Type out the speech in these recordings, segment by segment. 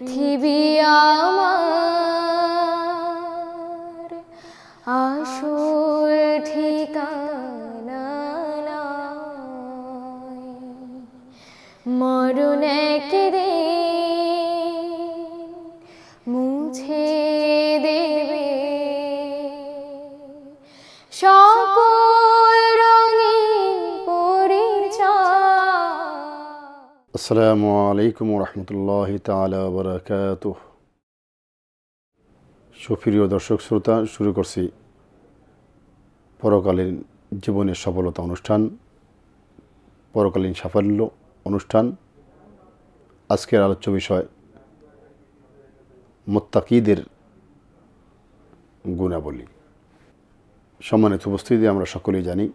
পৃথিবী আমার আসল ঠিকানা। মরণ একদিন মুছে আসসালামু আলাইকুম রহমতুল্লাহ তালা বরকাত সুপ্রিয় দর্শক শ্রোতা, শুরু করছি পরকালীন জীবনের সফলতা অনুষ্ঠান, পরকালীন সাফল্য অনুষ্ঠান। আজকের আলোচ্য বিষয়, মোত্তাকিদের গুণাবলী। সম্মানিত উপস্থিতি, আমরা সকলেই জানি,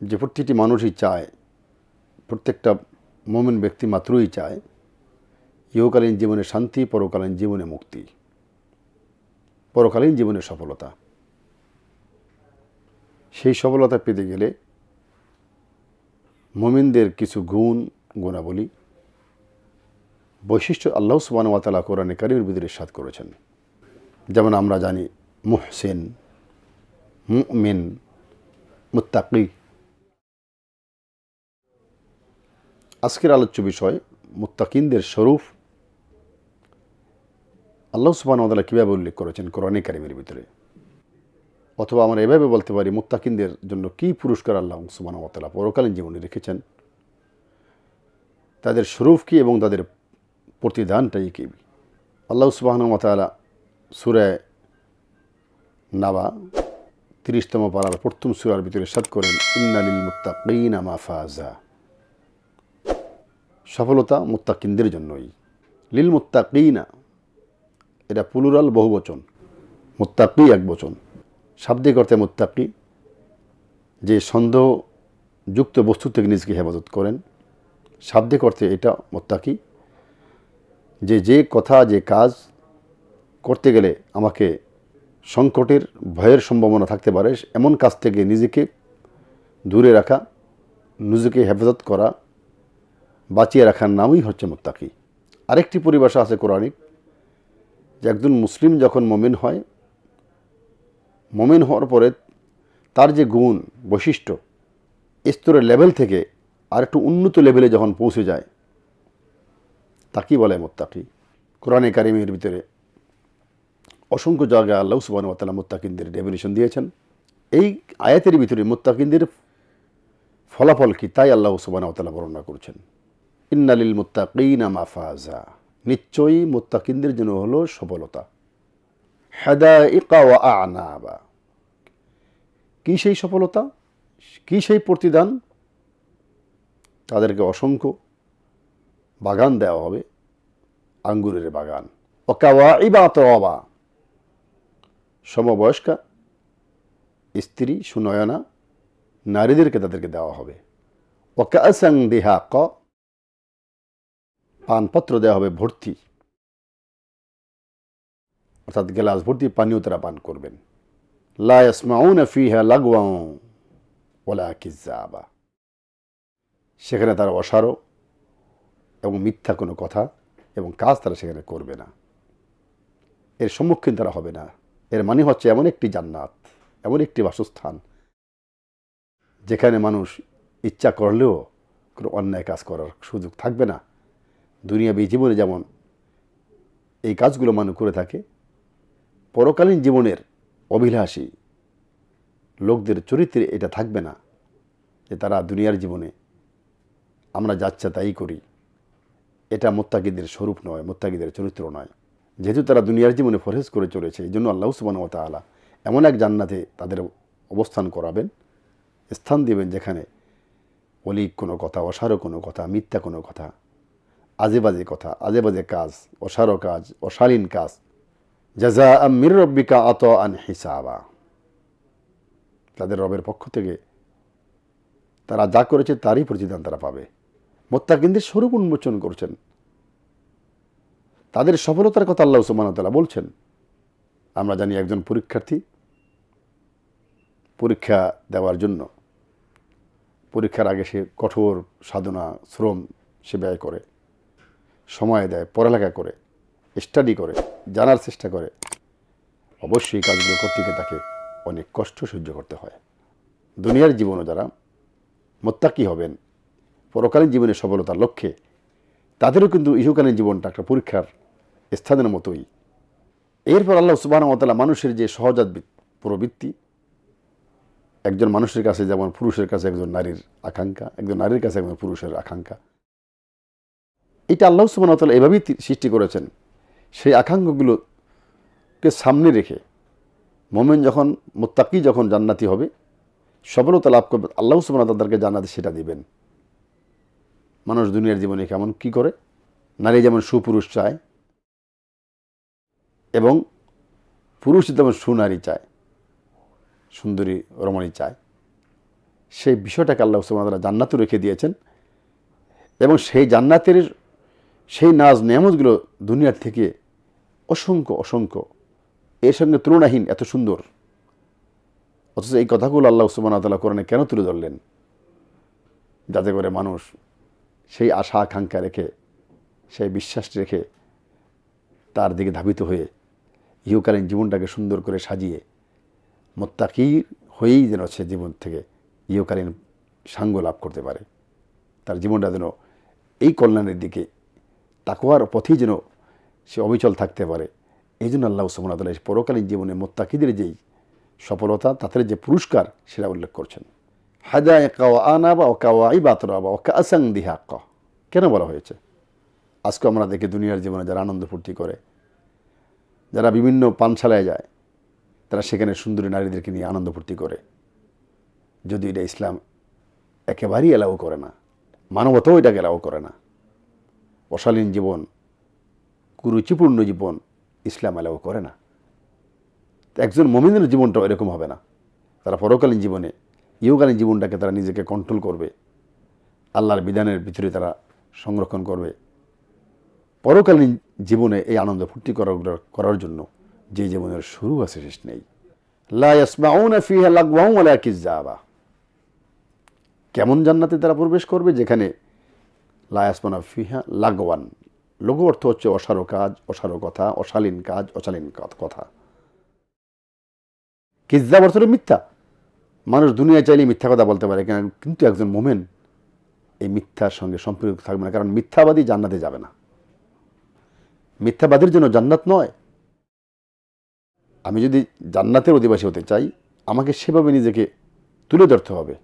যে প্রতিটি মানুষই চায় প্রত্যেকটা মোমেন ব্যক্তি মাত্রই চায় ইহকালীন জীবনে শান্তি, পরকালীন জীবনে মুক্তি। পরকালীন জীবনে সফলতা। সেই সফলতা পেতে গেলে মোমিনদের কিছু গুণ, গুণাবলী, বৈশিষ্ট্য আল্লাহ সুবান ওয়াতালা কোরআনে কারিমের ভিতরে সাত করেছেন। যেমন আমরা জানি, মুহসেন, মুমিন, মুত্তাকি আজকের আলোচ্য বিষয়, মুত্তাকিনদের স্বরূপ। আল্লাহ সুবাহ তালা কীভাবে উল্লেখ করেছেন কোরআনে কারিমের ভিতরে? অথবা আমরা এভাবে বলতে পারি, মুত্তাকিনদের জন্য কী পুরস্কার আল্লাহ সুবাহ তালা পরকালীন জীবনে রেখেছেন? তাদের স্বরূপ কী এবং তাদের প্রতিদানটাই কী? আল্লাহ সুবাহ তালা সুরায় নাবা তিরিশতম পাড়ার প্রথম সুরার ভিতরে সাত করেন ইন্নালিল মুত্তাকিনা মাফাজা সফলতা মুত্তাকিনদের জন্যই। লিল মুত্তাকিনা, এটা পুলুরাল বহুবচন। মুত্তাকি এক বচন। শাব্দিক অর্থে মুত্তাকি, যে সন্দেহযুক্ত বস্তু থেকে নিজেকে হেফাজত করেন। শাব্দিক অর্থে এটা মোত্তাকি, যে যে কথা, যে কাজ করতে গেলে আমাকে সংকটের, ভয়ের সম্ভাবনা থাকতে পারে, এমন কাজ থেকে নিজেকে দূরে রাখা, নিজেকে হেফাজত করা বাঁচিয়ে রাখার নামই হচ্ছে মুত্তাকি। আরেকটি পরিভাষা আছে কোরআনিক যে একজন মুসলিম যখন মমিন হয়, মমিন হওয়ার পরে তার যে গুণ, বৈশিষ্ট্য স্তরের লেভেল থেকে আর একটু উন্নত লেভেলে যখন পৌঁছে যায় তাকেই বলে মোত্তাকি? কোরআনে কারিমের ভিতরে অসংখ্য জায়গায় আল্লাহ সুবান তালা মোত্তাকিনদের ডেফিনেশন দিয়েছেন। এই আয়াতের ভিতরে মোত্তাকিনদের ফলাফল কি, তাই আল্লাহ সুবান তালা বর্ণনা করছেন। ইন্নালিল মুত্তাকিনা মাফাজা। নিশ্চয়ই মুত্তাকিনদের জন্য হলো সফলতা। হেদা ইকা ওয়া আনাবা। কী সেই সফলতা? কী সেই প্রতিদান? তাদেরকে অসংখ্য বাগান দেওয়া হবে, আঙ্গুরের বাগান। অকাওয়া ইবা তবা সমবয়স্কা স্ত্রী সুনয়না নারীদেরকে তাদেরকে দেওয়া হবে। ওকাসাং দেহা ক পানপত্র দেওয়া হবে, ভর্তি। অর্থাৎ গ্লাস ভর্তি, পানীয় তারা পান করবেন। ওলা সেখানে তারা অসারো এবং মিথ্যা কোনো কথা এবং কাজ তারা সেখানে করবে না। এর সম্মুখীন তারা হবে না। এর মানে হচ্ছে এমন একটি জান্নাত, এমন একটি বাসস্থান, যেখানে মানুষ ইচ্ছা করলেও কোনো অন্যায় কাজ করার সুযোগ থাকবে না। দুনিয়াবী জীবনে যেমন এই কাজগুলো মানুষ করে থাকে, পরকালীন জীবনের অভিলাষী লোকদের চরিত্রে এটা থাকবে না যে তারা দুনিয়ার জীবনে আমরা যাচ্ছে তাই করি। এটা মোত্তাকিদের স্বরূপ নয়, মোত্তাকিদের চরিত্র নয়। যেহেতু তারা দুনিয়ার জীবনে ফরহেজ করে চলেছে, এই জন্য আল্লাহ সুবান ও তালা এমন এক জান্নাতে তাদের অবস্থান করাবেন, স্থান দেবেন যেখানে অলিক কোনো কথা, অসারো কোনো কথা, মিথ্যা কোনো কথা আজে বাজে কথা আজে বাজে কাজ, অসারো কাজ, অশালীন কাজ। জাজা মির রব্বিকা আত আন হিসাবা। তাদের রবের পক্ষ থেকে তারা যা করেছে তারই প্রতিদান তারা পাবে। মোত্তাকিনদের স্বরূপ উন্মোচন করছেন। তাদের সফলতার কথা আল্লাহ সুমানতালা বলছেন। আমরা জানি একজন পরীক্ষার্থী পরীক্ষা দেওয়ার জন্য, পরীক্ষার আগে সে কঠোর সাধনা, শ্রম সে ব্যয় করে। সময় দেয়, পড়ালেখা করে স্টাডি করে, জানার চেষ্টা করে, অবশ্যই কাজগুলো করতে গিয়ে তাকে অনেক কষ্ট সহ্য করতে হয়। দুনিয়ার জীবনে যারা মোত্তাকি হবেন, পরকালীন জীবনে সফলতার লক্ষ্যে, তাদেরও কিন্তু ইহুকালীন জীবনটা একটা পরীক্ষার স্থানের মতোই। এরপর আল্লাহ সুবাহ তালা মানুষের যে সহজাত বৃত- প্রবৃত্তি, একজন মানুষের কাছে যেমন পুরুষের কাছে একজন নারীর আকাঙ্ক্ষা, একজন নারীর কাছে একজন পুরুষের আকাঙ্ক্ষা এটা আল্লাহ সুবাহ তালা এভাবেই সৃষ্টি করেছেন। সেই আকাঙ্ক্ষাগুলোকে সামনে রেখে মোমেন যখন, মোত্তাকি যখন জান্নাতি হবে, সফলতা লাভ করবে, আল্লাহ সুবাহ তাদেরকে জান্নাতি সেটা দিবেন। মানুষ দুনিয়ার জীবনে কেমন কি করে? নারী যেমন সুপুরুষ চায়, এবং পুরুষ যেমন সুনারী চায়, সুন্দরী, রমণী চায়, সেই বিষয়টাকে আল্লাহ সুবাহ জান্নাতও রেখে দিয়েছেন। এবং সেই জান্নাতের সেই নাজ নিয়ামতগুলো দুনিয়ার থেকে অসংখ্য অসংখ্য। এর সঙ্গে তুলনাহীন, এত সুন্দর। অথচ এই কথাগুলো আল্লাহ সুবাহ তাল্লাহ কোরআনে কেন তুলে ধরলেন? যাতে করে মানুষ সেই আশা আকাঙ্ক্ষা রেখে, সেই বিশ্বাস রেখে তার দিকে ধাবিত হয়ে ইহকালীন জীবনটাকে সুন্দর করে সাজিয়ে মোত্তাকি হয়েই যেন সে জীবন থেকে ইহকালীন সাঙ্গ লাভ করতে পারে। তার জীবনটা যেন এই কল্যাণের দিকে তাকুয়ার পথেই যেন সে অবিচল থাকতে পারে। এই জন্য আল্লাহ সুমনাতাল্লাহ পরকালীন জীবনে মোত্তাকিদের যেই সফলতা, তাদের যে পুরস্কার, সেটা উল্লেখ করছেন। হাজায় কাওয়া আনা বা ও কাওয়া ই বাতরা বা কাসাং ক কেন বলা হয়েছে? আজকে আমরা দেখি দুনিয়ার জীবনে যারা আনন্দ ফুর্তি করে, যারা বিভিন্ন পানশালায় যায়, তারা সেখানে সুন্দরী নারীদেরকে নিয়ে আনন্দ ফুর্তি করে। যদি এটা ইসলাম একেবারেই এলাও করে না, মানবতাও এটাকে এলাও করে না। অশালীন জীবন, কুরুচিপূর্ণ জীবন ইসলাম এলাও করে না। একজন মমিনের জীবনটাও এরকম হবে না। তারা পরকালীন জীবনে, ইহকালীন জীবনটাকে তারা নিজেকে কন্ট্রোল করবে। আল্লাহর বিধানের ভিতরে তারা সংরক্ষণ করবে। পরকালীন জীবনে এই আনন্দ ফুর্তি করার করার জন্য যে জীবনের শুরু আছে শেষ নেই। কেমন জান্নাতে তারা প্রবেশ করবে? যেখানে লা ইয়াসমাউনা ফিহা লাগওয়ান। লঘু অর্থ হচ্ছে অসারো কাজ, অসারো কথা, অশালীন কাজ, অশালীন কথা। কিজ্জাব অর্থ মিথ্যা? মানুষ দুনিয়া চাইলে মিথ্যা কথা বলতে পারে, কেন- কিন্তু একজন মোমেন এই মিথ্যার সঙ্গে সম্পর্ক থাকবে না, কারণ মিথ্যাবাদী জান্নাতে যাবে না। মিথ্যাবাদীর জন্য জান্নাত নয়। আমি যদি জান্নাতের অধিবাসী হতে চাই, আমাকে সেভাবে নিজেকে তুলে ধরতে হবে।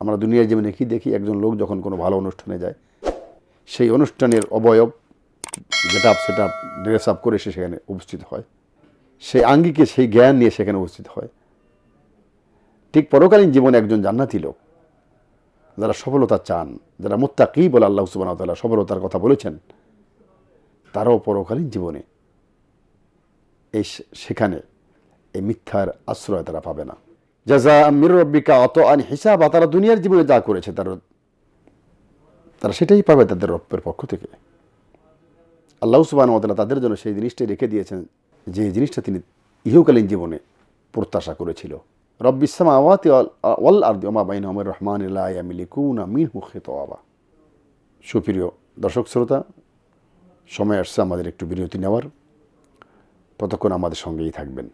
আমরা দুনিয়ার জীবনে কি দেখি? একজন লোক যখন কোনো ভালো অনুষ্ঠানে যায় সেই অনুষ্ঠানের অবয়ব যেটা সেটা ড্রেস আপ করে সে সেখানে উপস্থিত হয়। সেই আঙ্গিকে সেই জ্ঞান নিয়ে সেখানে উপস্থিত হয়। ঠিক পরকালীন জীবনে একজন জান্নাতি লোক, যারা সফলতা চান, যারা মুত্তাকি বলে আল্লাহ সুবাহ তাল্লাহ সফলতার কথা বলেছেন, তারাও পরকালীন জীবনে এই সেখানে এই মিথ্যার আশ্রয় তারা পাবে না। যা যা আমির রব্বিকা অত আন হিসাব, তারা দুনিয়ার জীবনে যা করেছে তারা তারা সেটাই পাবে তাদের রব্বের পক্ষ থেকে। আল্লাহ সুবাহ তাদের জন্য সেই জিনিসটাই রেখে দিয়েছেন, যে জিনিসটা তিনি ইহকালীন জীবনে প্রত্যাশা করেছিল। রব রব্বিসাম আওয়াতি ওয়াল আর ওমা বাইন আমর রহমান মিন সুপ্রিয় দর্শক শ্রোতা, সময় আসছে আমাদের একটু বিরতি নেওয়ার। ততক্ষণ আমাদের সঙ্গেই থাকবেন।